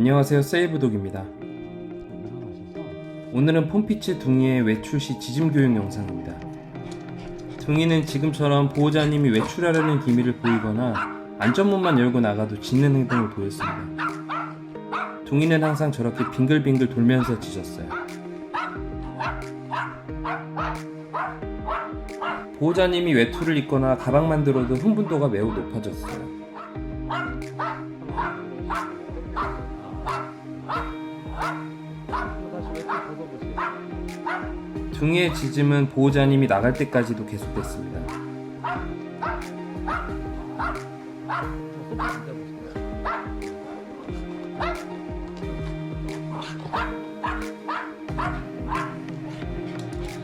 안녕하세요 세이브독입니다. 오늘은 폼피츠 둥이의 외출 시 지짐 교육 영상입니다. 둥이는 지금처럼 보호자님이 외출하려는 기미를 보이거나 안전문만 열고 나가도 짖는 행동을 보였습니다. 둥이는 항상 저렇게 빙글빙글 돌면서 짖었어요. 보호자님이 외투를 입거나 가방만 들어도 흥분도가 매우 높아졌어요. 둥이의 짖음은 보호자님이 나갈 때까지도 계속됐습니다.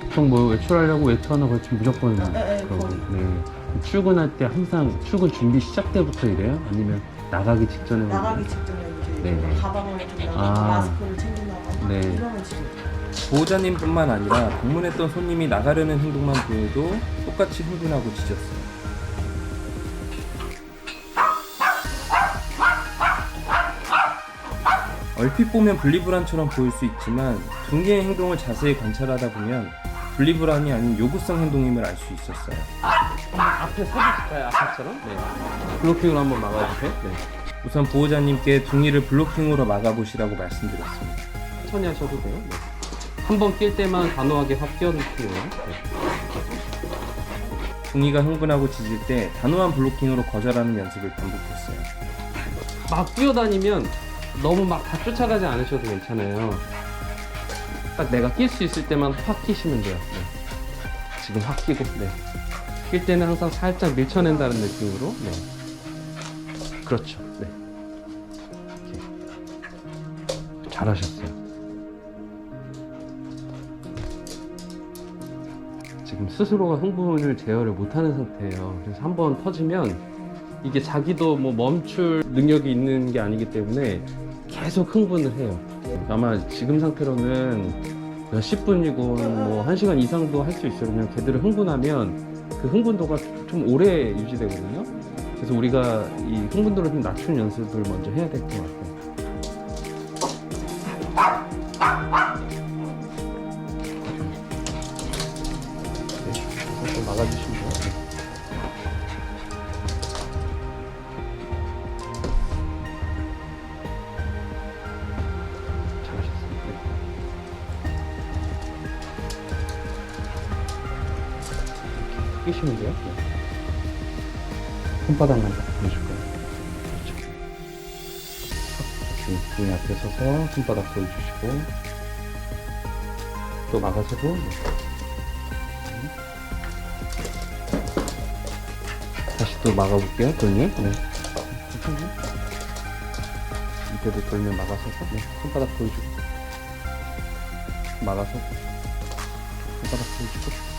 보통 뭐 외출하려고 외투하나 걸치면 무조건 네, 그러고 거의. 네. 출근할 때 항상 출근 준비 시작 때부터 이래요? 아니면 나가기 직전에 나가기 직전에 이제 네네. 가방을 준다고 아. 마스크를 챙긴다고 네. 이러면 지금 보호자님뿐만 아니라 방문했던 손님이 나가려는 행동만 보여도 똑같이 흥분하고 짖었어요. 얼핏 보면 분리불안처럼 보일 수 있지만 둥이의 행동을 자세히 관찰하다 보면 분리불안이 아닌 요구성 행동임을 알 수 있었어요. 앞에 서주실까요? 아까처럼? 네. 블로킹으로 한번 막아주세요. 네. 우선 보호자님께 둥이를 블로킹으로 막아보시라고 말씀드렸습니다. 천천히 하셔도 돼요. 네. 한 번 낄 때만 단호하게 확 끼워넣기로. 네. 둥이가 흥분하고 짖을 때 단호한 블로킹으로 거절하는 연습을 반복했어요. 막 뛰어다니면 너무 막 다 쫓아가지 않으셔도 괜찮아요. 딱 내가 낄 수 있을 때만 확 끼시면 돼요. 네. 지금 확 끼고, 네. 낄 때는 항상 살짝 밀쳐낸다는 느낌으로, 네. 그렇죠. 네. 이렇게. 잘하셨어요. 스스로가 흥분을 제어를 못하는 상태예요. 그래서 한 번 터지면 이게 자기도 뭐 멈출 능력이 있는 게 아니기 때문에 계속 흥분을 해요. 아마 지금 상태로는 몇십 분이고 뭐 한 시간 이상도 할 수 있어요. 그냥 걔들을 흥분하면 그 흥분도가 좀 오래 유지되거든요. 그래서 우리가 이 흥분도를 좀 낮추는 연습을 먼저 해야 될 것 같아요. 끼시면 돼요. 네. 손바닥만 딱 보여줄까요? 그렇죠. 등이 앞에 서서 손바닥 보여주시고 또 막아서고 네. 다시 또 막아볼게요. 돌면 네. 이대로 돌면 막아서서 네. 손바닥 보여주고 막아서 손바닥 보여주고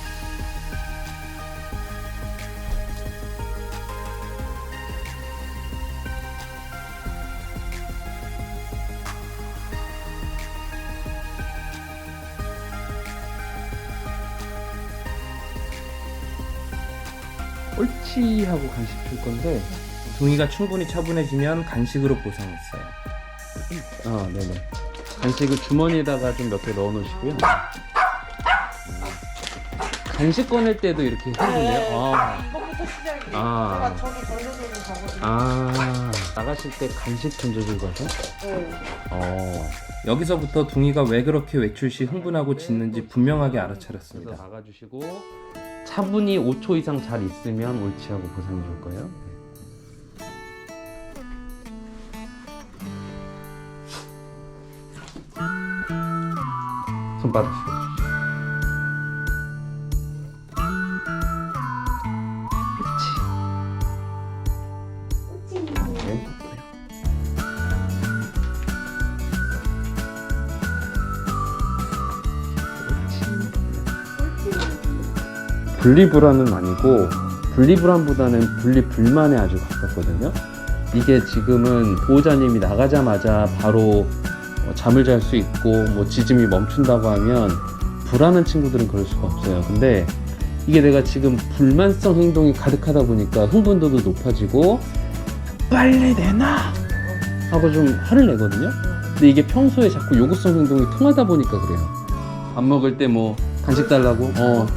옳지 하고 간식 줄 건데 둥이가 충분히 차분해지면 간식으로 보상했어요. 아 네네 간식을 주머니에다가 좀 몇 개 넣어 놓으시고요 간식 꺼낼 때도 이렇게 흔드네요 아, 이거부터 시작이에요. 아. 제가 저기 던져주는 거거든요. 아 나가실 때 간식 던져줄 거죠? 네. 어 여기서부터 둥이가 왜 그렇게 외출 시 흥분하고 짖는지 분명하게 알아차렸습니다. 나가주시고 차분히 5초 이상 잘 있으면 옳지 하고 보상해 줄 거예요. 손바닥 분리불안은 아니고 분리불안보다는 분리불만에 아주 가깝거든요. 이게 지금은 보호자님이 나가자마자 바로 어, 잠을 잘 수 있고 뭐 지짐이 멈춘다고 하면 불안한 친구들은 그럴 수가 없어요. 근데 이게 내가 지금 불만성 행동이 가득하다 보니까 흥분도도 높아지고 빨리 내놔 하고 좀 화를 내거든요. 근데 이게 평소에 자꾸 요구성 행동이 통하다 보니까 그래요. 밥 먹을 때 뭐 간식 달라고 어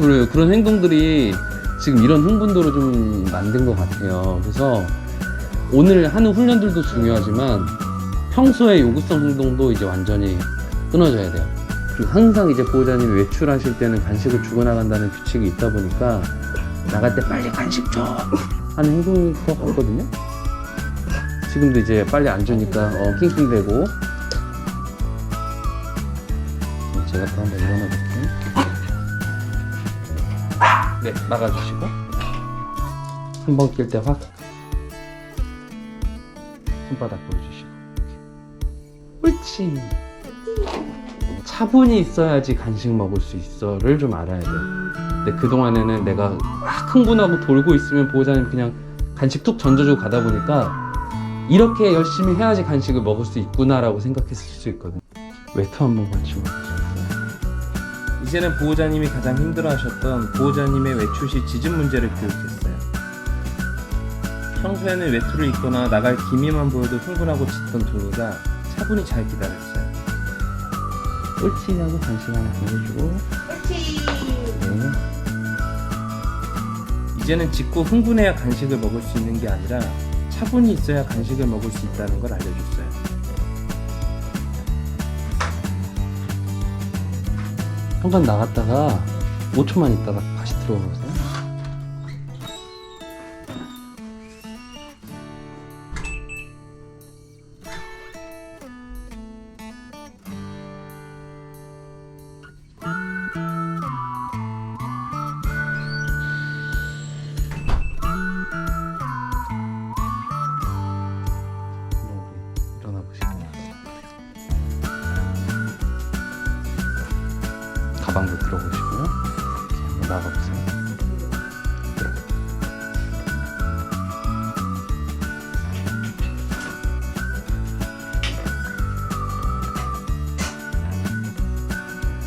그래요. 그런 행동들이 지금 이런 흥분도로 좀 만든 것 같아요. 그래서 오늘 하는 훈련들도 중요하지만 평소에 요구성 행동도 이제 완전히 끊어져야 돼요. 그리고 항상 이제 보호자님이 외출하실 때는 간식을 주고 나간다는 규칙이 있다 보니까 나갈 때 빨리 간식 줘 하는 행동일 것 같거든요. 지금도 이제 빨리 안 주니까 어, 낑낑대고 제가 또 한번 일어나 볼게요. 네, 나가주시고. 한 번 낄 때 확. 손바닥 보여주시고. 옳지. 차분히 있어야지 간식 먹을 수 있어를 좀 알아야 돼요. 근데 그동안에는 내가 막 흥분하고 돌고 있으면 보호자님 그냥 간식 툭 던져주고 가다 보니까 이렇게 열심히 해야지 간식을 먹을 수 있구나라고 생각했을 수 있거든요. 외투 한 번만 치워주세요 이제는 보호자님이 가장 힘들어하셨던 보호자님의 외출 시 짖음 문제를 교육했어요. 평소에는 외투를 입거나 나갈 기미만 보여도 흥분하고 짖던 동이가 차분히 잘 기다렸어요. 옳지 하고 간식 하나 보여주고 그렇지. 네. 이제는 짖고 흥분해야 간식을 먹을 수 있는 게 아니라 차분히 있어야 간식을 먹을 수 있다는 걸 알려줬어요. 잠깐 나갔다가 5초만 있다가 다시 들어오세요. 가방도 들어보시고요. 이렇게 한번 나가보세요.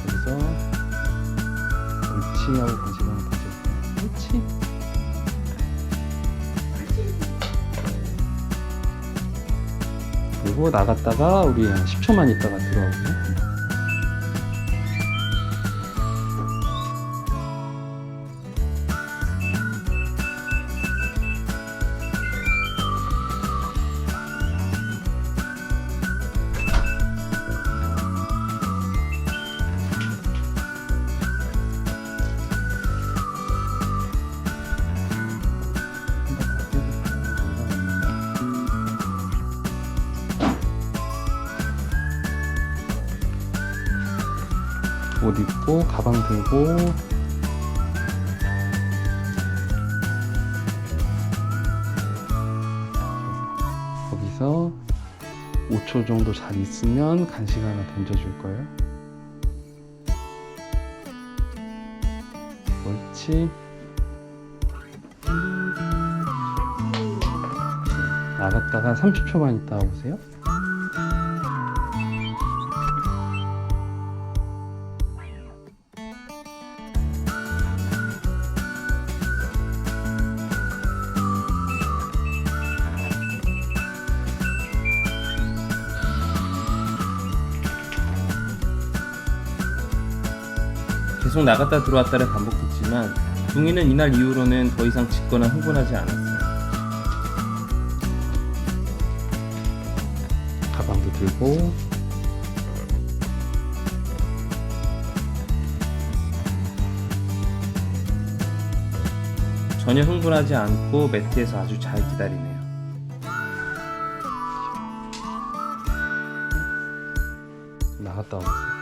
여기서 옳지 하고 간식 하나 던져주세요. 옳지. 그리고 나갔다가 우리 한 10초만 있다가 들어오고 입고 가방 들고 거기서 5초 정도 잘 있으면 간식 하나 던져줄 거예요. 옳지. 나갔다가 30초만 있다 오세요. 계속 나갔다 들어왔다를 반복했지만 둥이는 이날 이후로는 더 이상 짖거나 흥분하지 않았어요. 가방도 들고 전혀 흥분하지 않고 매트에서 아주 잘 기다리네요. 나갔다 오세요.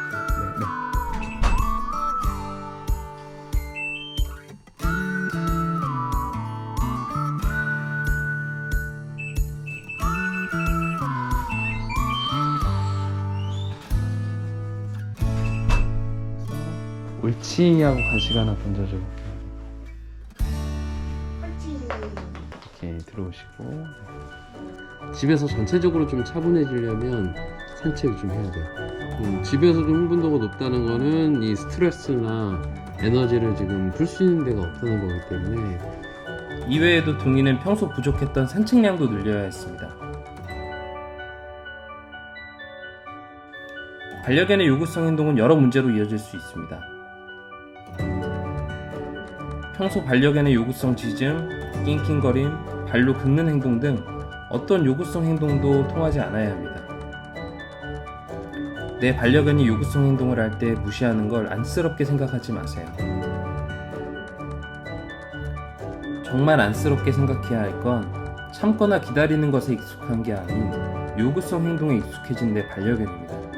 치이하고 간식 하나 던져줘. 이렇게 들어오시고 집에서 전체적으로 좀 차분해지려면 산책을 좀 해야 돼요. 음, 집에서 좀 흥분도가 높다는 거는 이 스트레스나 에너지를 지금 풀 수 있는 데가 없다는 거기 때문에 이외에도 동이는 평소 부족했던 산책량도 늘려야 했습니다. 반려견의 요구성 행동은 여러 문제로 이어질 수 있습니다. 평소 반려견의 요구성 짖음, 낑낑거림, 발로 긁는 행동 등 어떤 요구성 행동도 통하지 않아야 합니다. 내 반려견이 요구성 행동을 할 때 무시하는 걸 안쓰럽게 생각하지 마세요. 정말 안쓰럽게 생각해야 할 건 참거나 기다리는 것에 익숙한 게 아닌 요구성 행동에 익숙해진 내 반려견입니다.